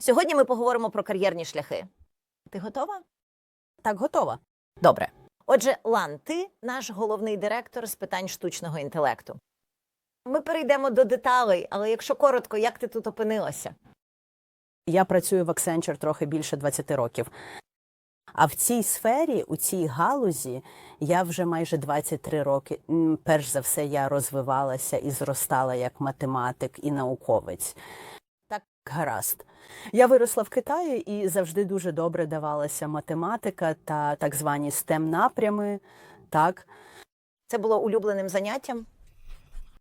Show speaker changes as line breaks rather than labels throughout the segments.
Сьогодні ми поговоримо про кар'єрні шляхи. Ти готова?
Так, готова.
Добре. Отже, Лан, ти наш головний директор з питань штучного інтелекту. Ми перейдемо до деталей, але якщо коротко, як ти тут опинилася?
Я працюю в Accenture трохи більше 20 років. А в цій сфері, у цій галузі, я вже майже 23 роки. Перш за все, я розвивалася і зростала як математик і науковець. Гаразд. Я виросла в Китаї і завжди дуже добре давалася математика та так звані STEM напрями. Так,
Це було улюбленим заняттям?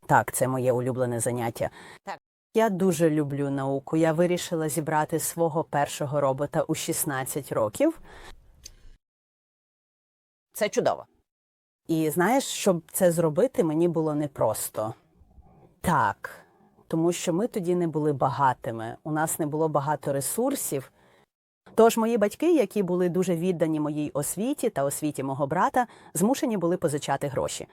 Так, це моє улюблене заняття.
Так.
Я дуже люблю науку. Я вирішила зібрати свого першого робота у 16 років.
Це чудово.
І знаєш, щоб це зробити, мені було непросто. Так, тому що ми тоді не були багатими, у нас не було багато ресурсів. Тож мої батьки, які були дуже віддані моїй освіті та освіті мого брата, змушені були позичати гроші.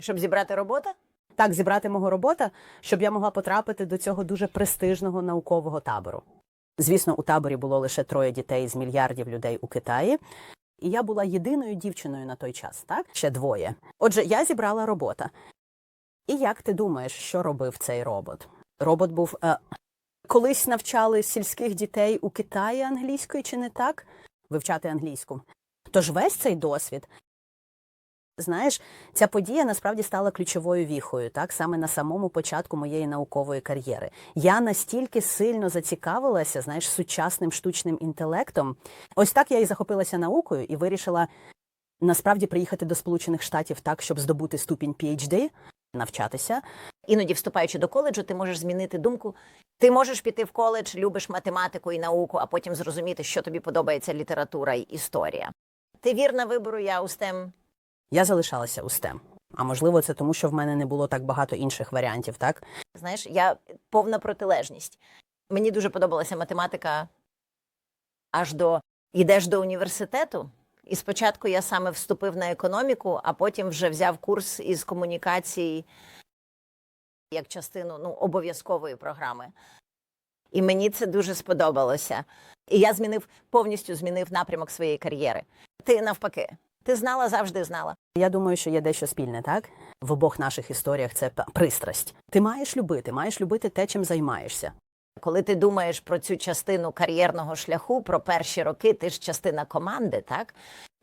Щоб зібрати роботу?
так зібрати мого робота, щоб я могла потрапити до цього дуже престижного наукового табору. Звісно, у таборі було лише троє дітей з мільярдів людей у Китаї. І я була єдиною дівчиною на той час, так? Ще двоє. Отже, я зібрала робота. І як ти думаєш, що робив цей робот? Робот був е, колись навчали сільських дітей у Китаї англійської, чи не так? Вивчати англійську. Тож весь цей досвід Знаєш, ця подія насправді стала ключовою віхою, так саме на самому початку моєї наукової кар'єри. Я настільки сильно зацікавилася, знаєш, сучасним штучним інтелектом. Ось так я і захопилася наукою і вирішила насправді приїхати до Сполучених Штатів так, щоб здобути ступінь PhD, навчатися.
Іноді, вступаючи до коледжу, ти можеш змінити думку. Ти можеш піти в коледж, любиш математику і науку, а потім зрозуміти, що тобі подобається література і історія. Ти вірна вибору, я у STEM
Я залишалася у STEM. А можливо, це тому, що в мене не було так багато інших варіантів, так?
Знаєш, я повна протилежність. Мені дуже подобалася математика аж до йдеш до університету. І спочатку я саме вступив на економіку, а потім вже взяв курс із комунікації як частину ну, обов'язкової програми. І мені це дуже сподобалося. І я змінив повністю змінив напрямок своєї кар'єри. Ти навпаки, ти знала, завжди знала.
Я думаю, що є дещо спільне, так? В обох наших історіях це пристрасть. Ти маєш любити, маєш любити те, чим займаєшся.
Коли ти думаєш про цю частину кар'єрного шляху, про перші роки, ти ж частина команди, так?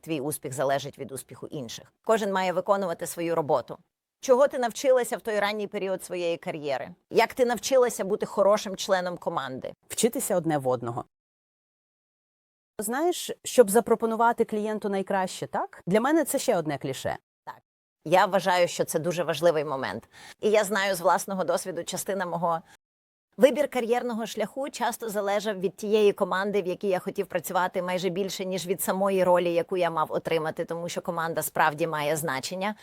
Твій успіх залежить від успіху інших. Кожен має виконувати свою роботу. Чого ти навчилася в той ранній період своєї кар'єри? Як ти навчилася бути хорошим членом команди?
Вчитися одне в одного. Знаєш, щоб запропонувати клієнту найкраще, так? Для мене це ще одне кліше. Так.
Я вважаю, що це дуже важливий момент. І я знаю з власного досвіду, частина мого вибір кар'єрного шляху часто залежав від тієї команди, в якій я хотів працювати майже більше, ніж від самої ролі, яку я мав отримати, тому що команда справді має значення.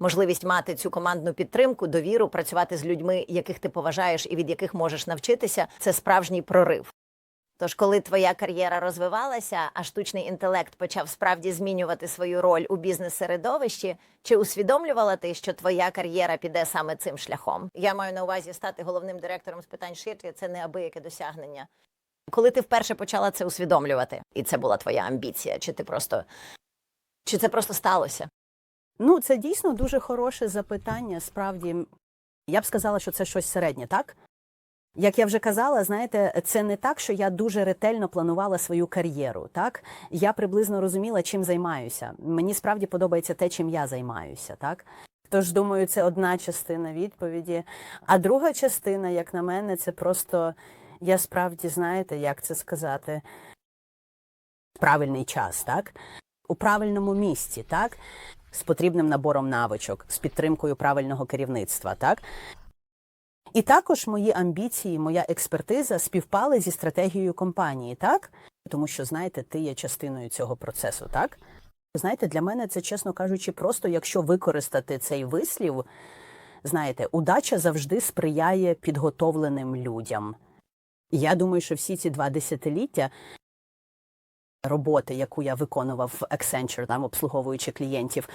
Можливість мати цю командну підтримку, довіру, працювати з людьми, яких ти поважаєш і від яких можеш навчитися, це справжній прорив. Тож, коли твоя кар'єра розвивалася, а штучний інтелект почав справді змінювати свою роль у бізнес-середовищі, чи усвідомлювала ти, що твоя кар'єра піде саме цим шляхом? Я маю на увазі стати головним директором з питань ширки. Це неабияке досягнення. Коли ти вперше почала це усвідомлювати, і це була твоя амбіція, чи ти просто чи це просто сталося?
Ну, це дійсно дуже хороше запитання. Справді, я б сказала, що це щось середнє, так? Як я вже казала, знаєте, це не так, що я дуже ретельно планувала свою кар'єру. Так я приблизно розуміла, чим займаюся. Мені справді подобається те, чим я займаюся, так. Тож, думаю, це одна частина відповіді. А друга частина, як на мене, це просто я справді знаєте, як це сказати, правильний час, так? У правильному місці, так? З потрібним набором навичок, з підтримкою правильного керівництва, так? І також мої амбіції, моя експертиза співпали зі стратегією компанії, так? Тому що, знаєте, ти є частиною цього процесу, так? Знаєте, для мене це, чесно кажучи, просто якщо використати цей вислів, знаєте, удача завжди сприяє підготовленим людям. Я думаю, що всі ці два десятиліття роботи, яку я виконував в Accenture, там обслуговуючи клієнтів,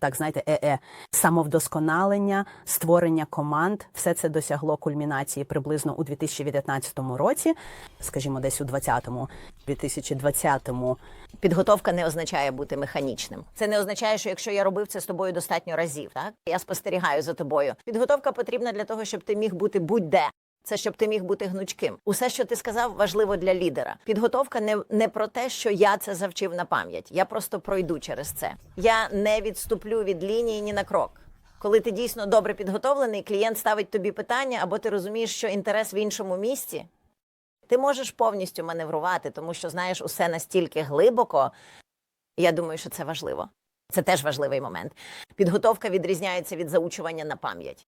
Так, знаєте, е-е, самовдосконалення, створення команд, все це досягло кульмінації приблизно у 2019 році, скажімо, десь у 20-му, 2020-му.
Підготовка не означає бути механічним. Це не означає, що якщо я робив це з тобою достатньо разів, так я спостерігаю за тобою. Підготовка потрібна для того, щоб ти міг бути будь-де. Це щоб ти міг бути гнучким. Усе, що ти сказав, важливо для лідера. Підготовка не, не про те, що я це завчив на пам'ять. Я просто пройду через це. Я не відступлю від лінії ні на крок. Коли ти дійсно добре підготовлений, клієнт ставить тобі питання, або ти розумієш, що інтерес в іншому місці, ти можеш повністю маневрувати, тому що знаєш усе настільки глибоко. Я думаю, що це важливо. Це теж важливий момент. Підготовка відрізняється від заучування на пам'ять.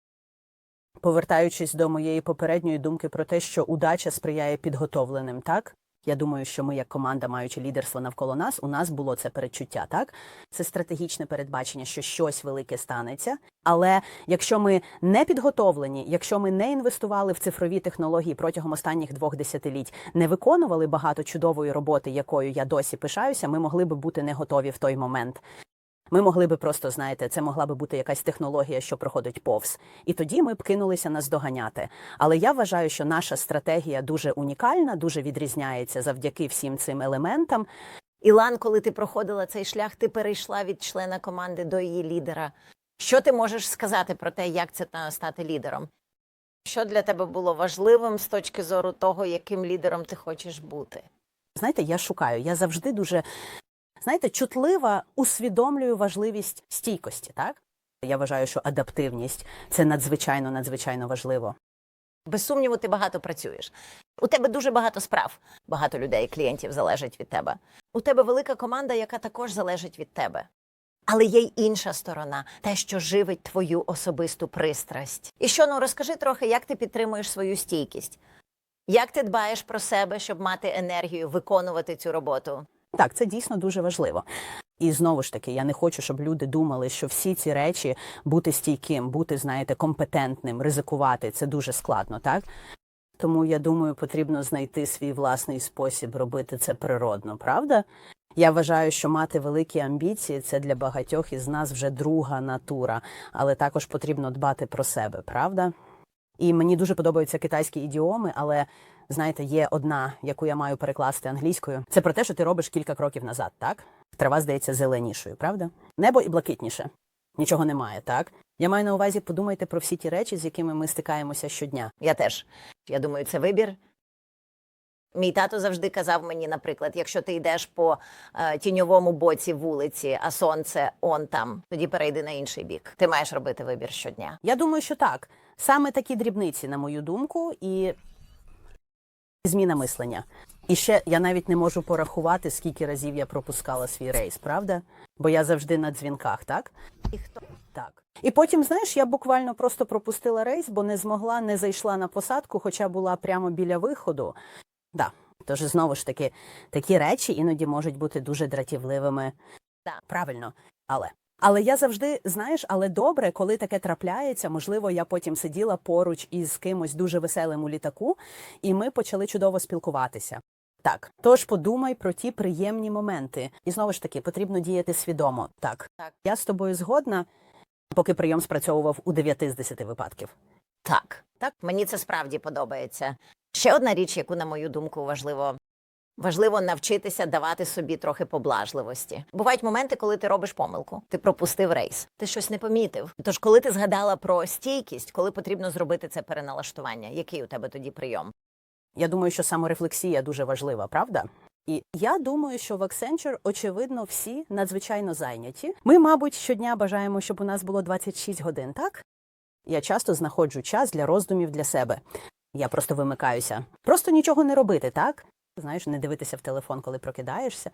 Повертаючись до моєї попередньої думки про те, що удача сприяє підготовленим, так? Я думаю, що ми, як команда, маючи лідерство навколо нас, у нас було це передчуття, так? Це стратегічне передбачення, що щось велике станеться. Але якщо ми не підготовлені, якщо ми не інвестували в цифрові технології протягом останніх двох десятиліть, не виконували багато чудової роботи, якою я досі пишаюся, ми могли би бути не готові в той момент. Ми могли би просто, знаєте, це могла би бути якась технологія, що проходить повз. І тоді ми б кинулися наздоганяти. Але я вважаю, що наша стратегія дуже унікальна, дуже відрізняється завдяки всім цим елементам.
Ілан, коли ти проходила цей шлях, ти перейшла від члена команди до її лідера. Що ти можеш сказати про те, як це стати лідером? Що для тебе було важливим з точки зору того, яким лідером ти хочеш бути?
Знаєте, я шукаю. Я завжди дуже знаєте, чутлива усвідомлюю важливість стійкості. Так я вважаю, що адаптивність це надзвичайно надзвичайно важливо.
Без сумніву, ти багато працюєш. У тебе дуже багато справ, багато людей, клієнтів залежить від тебе. У тебе велика команда, яка також залежить від тебе. Але є й інша сторона, те, що живить твою особисту пристрасть. І що ну розкажи трохи, як ти підтримуєш свою стійкість? Як ти дбаєш про себе, щоб мати енергію виконувати цю роботу?
Так, це дійсно дуже важливо. І знову ж таки, я не хочу, щоб люди думали, що всі ці речі бути стійким, бути, знаєте, компетентним, ризикувати це дуже складно, так? Тому я думаю, потрібно знайти свій власний спосіб робити це природно, правда? Я вважаю, що мати великі амбіції це для багатьох із нас вже друга натура, але також потрібно дбати про себе, правда? І мені дуже подобаються китайські ідіоми, але знаєте, є одна, яку я маю перекласти англійською. Це про те, що ти робиш кілька кроків назад, так? Трава здається зеленішою, правда? Небо і блакитніше. Нічого немає, так? Я маю на увазі, подумайте про всі ті речі, з якими ми стикаємося щодня.
Я теж. Я думаю, це вибір. Мій тато завжди казав мені, наприклад, якщо ти йдеш по е, тіньовому боці вулиці, а сонце он там, тоді перейди на інший бік. Ти маєш робити вибір щодня.
Я думаю, що так. Саме такі дрібниці, на мою думку, і зміна мислення. І ще я навіть не можу порахувати, скільки разів я пропускала свій рейс, правда? Бо я завжди на дзвінках, так?
І хто
Так. І потім, знаєш, я буквально просто пропустила рейс, бо не змогла, не зайшла на посадку, хоча була прямо біля виходу. Да. Тож знову ж таки, такі речі іноді можуть бути дуже дратівливими.
Так.
Правильно. Але. Але я завжди, знаєш, але добре, коли таке трапляється, можливо, я потім сиділа поруч із кимось дуже веселим у літаку, і ми почали чудово спілкуватися. Так, тож подумай про ті приємні моменти. І знову ж таки, потрібно діяти свідомо. Так,
Так.
я з тобою згодна, поки прийом спрацьовував у 9 з 10 випадків.
так? Так, мені це справді подобається. Ще одна річ, яку, на мою думку, важливо. Важливо навчитися давати собі трохи поблажливості. Бувають моменти, коли ти робиш помилку, ти пропустив рейс, ти щось не помітив. Тож, коли ти згадала про стійкість, коли потрібно зробити це переналаштування, який у тебе тоді прийом?
Я думаю, що саморефлексія дуже важлива, правда? І я думаю, що в Accenture, очевидно, всі надзвичайно зайняті. Ми, мабуть, щодня бажаємо, щоб у нас було 26 годин, так? Я часто знаходжу час для роздумів для себе. Я просто вимикаюся. Просто нічого не робити, так? Знаєш, не дивитися в телефон, коли прокидаєшся.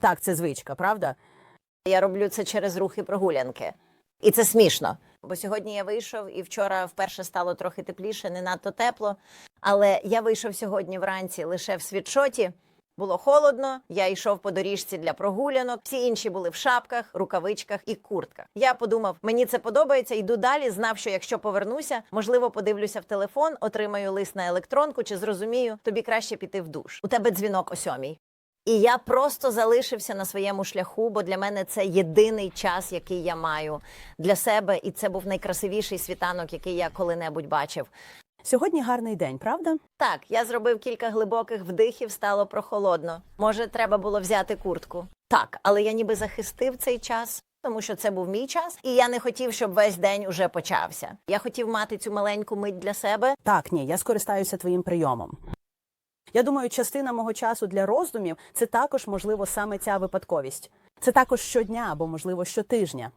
Так, це звичка, правда?
Я роблю це через рухи прогулянки. І це смішно. Бо сьогодні я вийшов і вчора вперше стало трохи тепліше, не надто тепло. Але я вийшов сьогодні вранці лише в світшоті. Було холодно, я йшов по доріжці для прогулянок. Всі інші були в шапках, рукавичках і куртках. Я подумав, мені це подобається, йду далі. Знав, що якщо повернуся, можливо, подивлюся в телефон, отримаю лист на електронку чи зрозумію, тобі краще піти в душ. У тебе дзвінок о сьомій. І я просто залишився на своєму шляху, бо для мене це єдиний час, який я маю для себе, і це був найкрасивіший світанок, який я коли-небудь бачив.
Сьогодні гарний день, правда?
Так, я зробив кілька глибоких вдихів, стало прохолодно. Може, треба було взяти куртку. Так, але я ніби захистив цей час, тому що це був мій час, і я не хотів, щоб весь день уже почався. Я хотів мати цю маленьку мить для себе.
Так, ні, я скористаюся твоїм прийомом. Я думаю, частина мого часу для роздумів це також, можливо, саме ця випадковість. Це також щодня або, можливо, щотижня.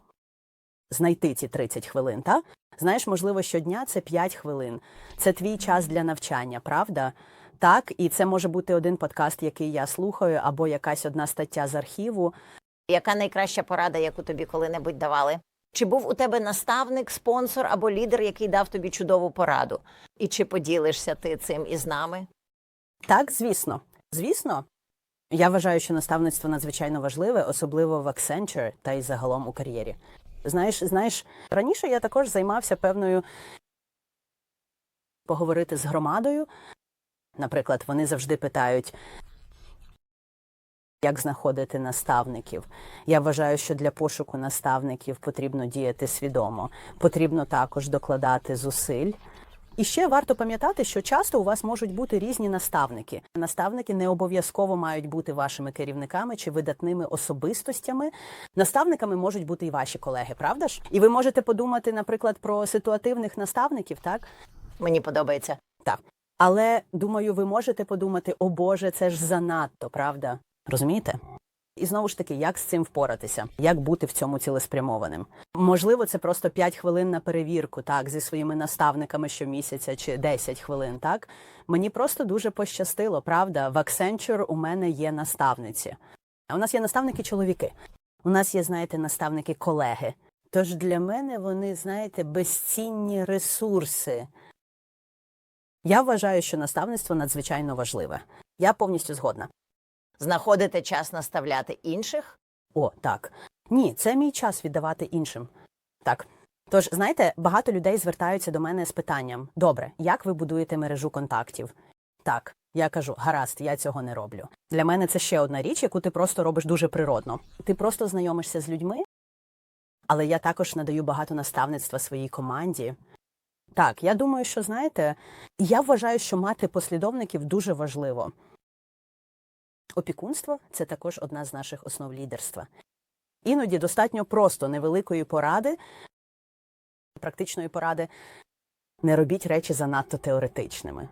Знайти ці 30 хвилин, так? Знаєш, можливо, щодня це 5 хвилин. Це твій час для навчання, правда? Так, і це може бути один подкаст, який я слухаю, або якась одна стаття з архіву.
Яка найкраща порада, яку тобі коли-небудь давали? Чи був у тебе наставник, спонсор або лідер, який дав тобі чудову пораду? І чи поділишся ти цим із нами?
Так, звісно. Звісно. Я вважаю, що наставництво надзвичайно важливе, особливо в Accenture та й загалом у кар'єрі. Знаєш, знаєш, раніше я також займався певною поговорити з громадою. Наприклад, вони завжди питають, як знаходити наставників. Я вважаю, що для пошуку наставників потрібно діяти свідомо, потрібно також докладати зусиль. І ще варто пам'ятати, що часто у вас можуть бути різні наставники. Наставники не обов'язково мають бути вашими керівниками чи видатними особистостями. Наставниками можуть бути і ваші колеги, правда ж? І ви можете подумати, наприклад, про ситуативних наставників, так?
Мені подобається.
Так. Але думаю, ви можете подумати, о Боже, це ж занадто, правда? Розумієте? І знову ж таки, як з цим впоратися, як бути в цьому цілеспрямованим? Можливо, це просто 5 хвилин на перевірку, так, зі своїми наставниками щомісяця чи 10 хвилин. Так мені просто дуже пощастило, правда. В Accenture у мене є наставниці. А у нас є наставники чоловіки. У нас є, знаєте, наставники колеги. Тож для мене вони, знаєте, безцінні ресурси. Я вважаю, що наставництво надзвичайно важливе. Я повністю згодна.
Знаходити час наставляти інших.
О, так. Ні, це мій час віддавати іншим. Так. Тож, знаєте, багато людей звертаються до мене з питанням: добре, як ви будуєте мережу контактів? Так, я кажу, гаразд, я цього не роблю. Для мене це ще одна річ, яку ти просто робиш дуже природно. Ти просто знайомишся з людьми, але я також надаю багато наставництва своїй команді. Так, я думаю, що знаєте, я вважаю, що мати послідовників дуже важливо. Опікунство це також одна з наших основ лідерства. Іноді достатньо просто невеликої поради, практичної поради. Не робіть речі занадто теоретичними.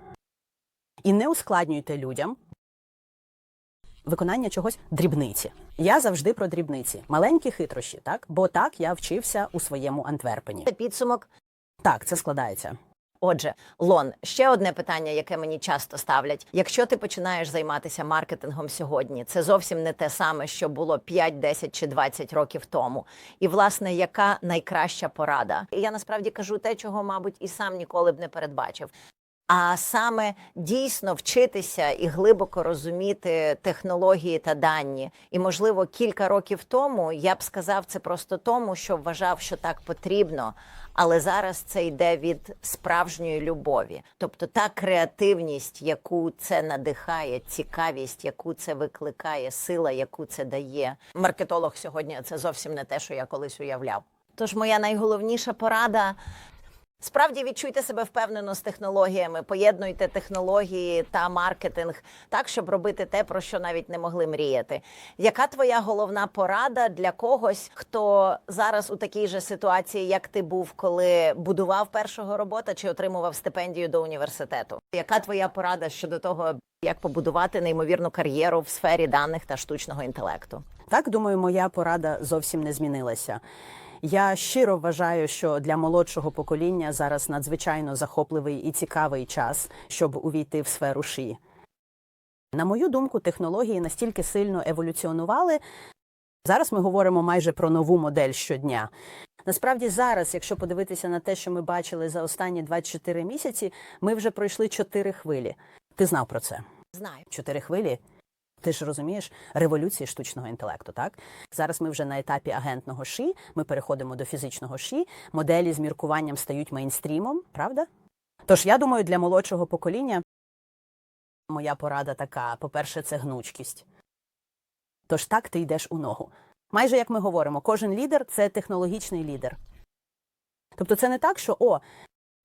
І не ускладнюйте людям виконання чогось дрібниці. Я завжди про дрібниці, маленькі хитрощі, так? Бо так я вчився у своєму Антверпені.
Це підсумок.
Так, це складається.
Отже, Лон, ще одне питання, яке мені часто ставлять: якщо ти починаєш займатися маркетингом сьогодні, це зовсім не те саме, що було 5, 10 чи 20 років тому. І власне, яка найкраща порада? І я насправді кажу те, чого, мабуть, і сам ніколи б не передбачив. А саме дійсно вчитися і глибоко розуміти технології та дані. І, можливо, кілька років тому я б сказав це просто тому, що вважав, що так потрібно. Але зараз це йде від справжньої любові, тобто та креативність, яку це надихає, цікавість, яку це викликає, сила, яку це дає. Маркетолог сьогодні це зовсім не те, що я колись уявляв. Тож моя найголовніша порада. Справді відчуйте себе впевнено з технологіями, поєднуйте технології та маркетинг так, щоб робити те, про що навіть не могли мріяти. Яка твоя головна порада для когось, хто зараз у такій же ситуації, як ти був, коли будував першого робота чи отримував стипендію до університету? Яка твоя порада щодо того, як побудувати неймовірну кар'єру в сфері даних та штучного інтелекту?
Так, думаю, моя порада зовсім не змінилася. Я щиро вважаю, що для молодшого покоління зараз надзвичайно захопливий і цікавий час, щоб увійти в сферу ШІ. На мою думку, технології настільки сильно еволюціонували. Зараз ми говоримо майже про нову модель щодня. Насправді, зараз, якщо подивитися на те, що ми бачили за останні 24 місяці, ми вже пройшли чотири хвилі. Ти знав про це?
Знаю.
Чотири хвилі. Ти ж розумієш революції штучного інтелекту, так? Зараз ми вже на етапі агентного ші, ми переходимо до фізичного ші, моделі з міркуванням стають мейнстрімом, правда? Тож я думаю, для молодшого покоління моя порада така: по-перше, це гнучкість. Тож так ти йдеш у ногу. Майже як ми говоримо, кожен лідер це технологічний лідер. Тобто це не так, що о,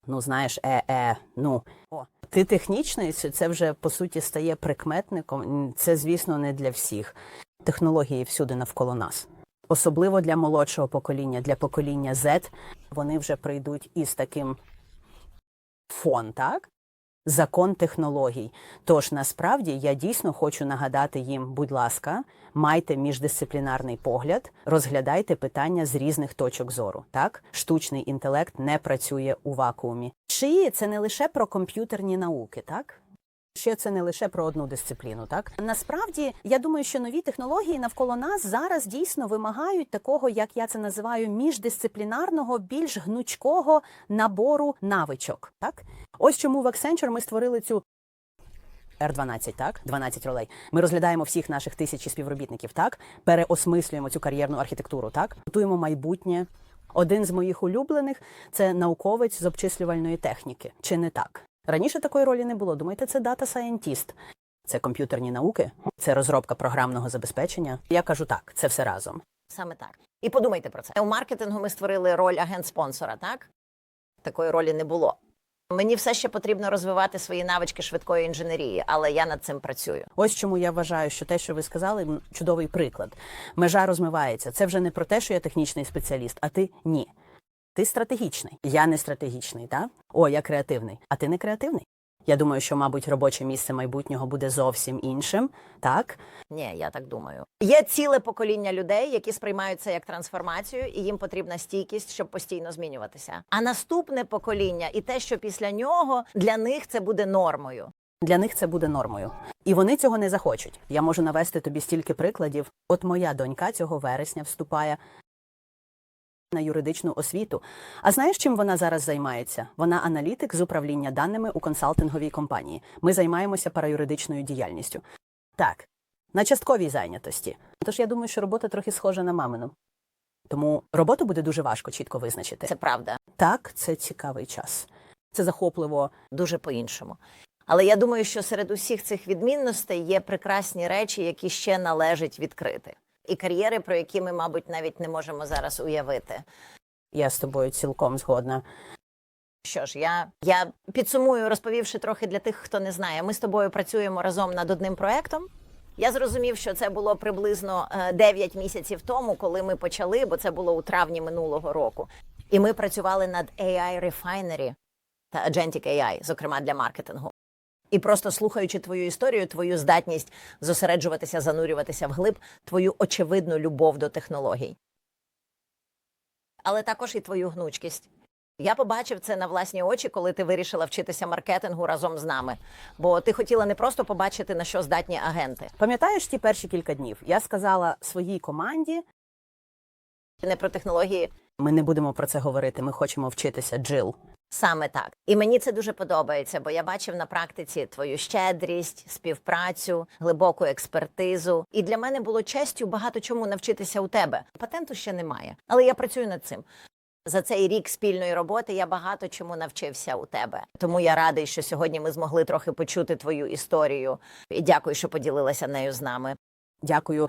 ну знаєш, е, е, ну о, ти технічний, це вже по суті стає прикметником. Це, звісно, не для всіх. Технології всюди навколо нас. Особливо для молодшого покоління, для покоління Z, вони вже прийдуть із таким фон, так? Закон технологій. Тож насправді я дійсно хочу нагадати їм, будь ласка, майте міждисциплінарний погляд, розглядайте питання з різних точок зору. Так, штучний інтелект не працює у вакуумі. Шиї це не лише про комп'ютерні науки, так? Ще це не лише про одну дисципліну, так насправді я думаю, що нові технології навколо нас зараз дійсно вимагають такого, як я це називаю, міждисциплінарного, більш гнучкого набору навичок. Так, ось чому в Accenture ми створили цю R12, так, 12 ролей. Ми розглядаємо всіх наших тисячі співробітників, так, переосмислюємо цю кар'єрну архітектуру, так, готуємо майбутнє. Один з моїх улюблених це науковець з обчислювальної техніки. Чи не так? Раніше такої ролі не було. Думаєте, це дата сайентіст. Це комп'ютерні науки, це розробка програмного забезпечення. Я кажу так, це все разом.
Саме так. І подумайте про це. У маркетингу ми створили роль агент-спонсора, так? Такої ролі не було. Мені все ще потрібно розвивати свої навички швидкої інженерії, але я над цим працюю.
Ось чому я вважаю, що те, що ви сказали, чудовий приклад. Межа розмивається. Це вже не про те, що я технічний спеціаліст, а ти ні. Ти стратегічний. Я не стратегічний, так? О, я креативний. А ти не креативний. Я думаю, що, мабуть, робоче місце майбутнього буде зовсім іншим, так?
Ні, я так думаю. Є ціле покоління людей, які сприймають це як трансформацію, і їм потрібна стійкість, щоб постійно змінюватися. А наступне покоління і те, що після нього для них це буде нормою.
Для них це буде нормою. І вони цього не захочуть. Я можу навести тобі стільки прикладів. От моя донька цього вересня вступає на юридичну освіту. А знаєш, чим вона зараз займається? Вона аналітик з управління даними у консалтинговій компанії. Ми займаємося параюридичною діяльністю. Так, на частковій зайнятості. Тож я думаю, що робота трохи схожа на мамину. Тому роботу буде дуже важко чітко визначити.
Це правда,
Так, це цікавий час. Це захопливо.
дуже по-іншому. Але я думаю, що серед усіх цих відмінностей є прекрасні речі, які ще належить відкрити, і кар'єри, про які ми, мабуть, навіть не можемо зараз уявити.
Я з тобою цілком згодна.
Що ж, я, я підсумую, розповівши трохи для тих, хто не знає. Ми з тобою працюємо разом над одним проектом. Я зрозумів, що це було приблизно е, 9 місяців тому, коли ми почали, бо це було у травні минулого року. І ми працювали над AI Refinery та Agentic AI, зокрема для маркетингу. І просто слухаючи твою історію, твою здатність зосереджуватися, занурюватися вглиб, твою очевидну любов до технологій. Але також і твою гнучкість. Я побачив це на власні очі, коли ти вирішила вчитися маркетингу разом з нами. Бо ти хотіла не просто побачити, на що здатні агенти,
Пам'ятаєш ті перші кілька днів? Я сказала своїй команді:
не про технології.
ми не будемо про це говорити. Ми хочемо вчитися джил.
Саме так. І мені це дуже подобається, бо я бачив на практиці твою щедрість, співпрацю, глибоку експертизу. І для мене було честю багато чому навчитися у тебе. Патенту ще немає, але я працюю над цим. За цей рік спільної роботи я багато чому навчився у тебе. Тому я радий, що сьогодні ми змогли трохи почути твою історію. І дякую, що поділилася нею з нами.
Дякую.